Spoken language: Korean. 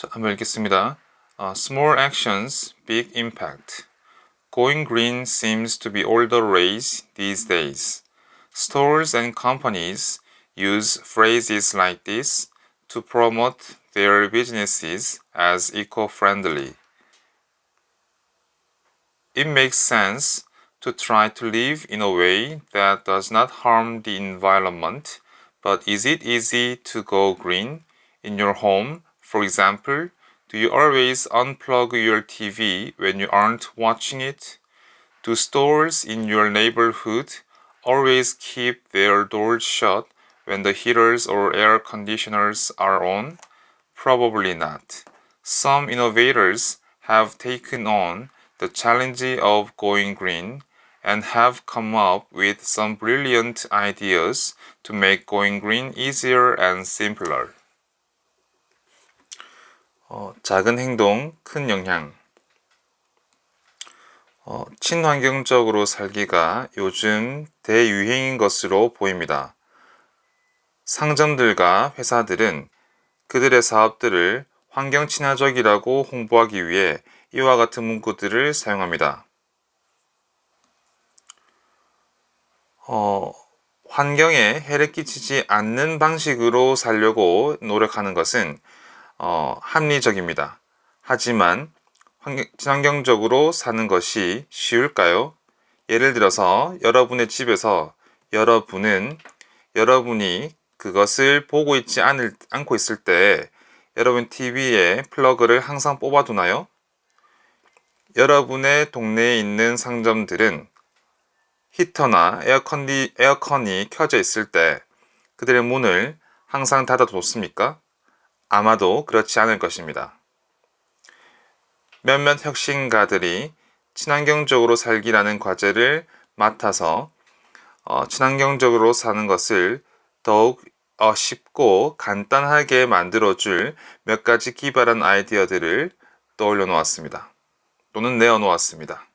자, 한번 읽겠습니다. Uh, small actions, big impact. Going green seems to be all the rage these days. Stores and companies use phrases like this to promote their businesses as eco-friendly. It makes sense to try to live in a way that does not harm the environment, but is it easy to go green in your home? for example, do you always unplug your TV when you aren't watching it? Do stores in your neighborhood always keep their doors shut when the heaters or air conditioners are on? Probably not. Some innovators have taken on the challenge of going green and have come up with some brilliant ideas to make going green easier and simpler. 어, 작은 행동, 큰 영향. 어, 친환경적으로 살기가 요즘 대유행인 것으로 보입니다. 상점들과 회사들은 그들의 사업들을 환경 친화적이라고 홍보하기 위해 이와 같은 문구들을 사용합니다. 어, 환경에 해를 끼치지 않는 방식으로 살려고 노력하는 것은 어, 합리적입니다. 하지만 환경, 친환경적으로 사는 것이 쉬울까요? 예를 들어서 여러분의 집에서 여러분은 여러분이 그것을 보고 있지 않을, 않고 있을 때 여러분 TV에 플러그를 항상 뽑아두나요? 여러분의 동네에 있는 상점들은 히터나 에어컨이, 에어컨이 켜져 있을 때 그들의 문을 항상 닫아뒀습니까? 아마도 그렇지 않을 것입니다. 몇몇 혁신가들이 친환경적으로 살기라는 과제를 맡아서 어, 친환경적으로 사는 것을 더욱 어, 쉽고 간단하게 만들어줄 몇 가지 기발한 아이디어들을 떠올려 놓았습니다. 또는 내어 놓았습니다.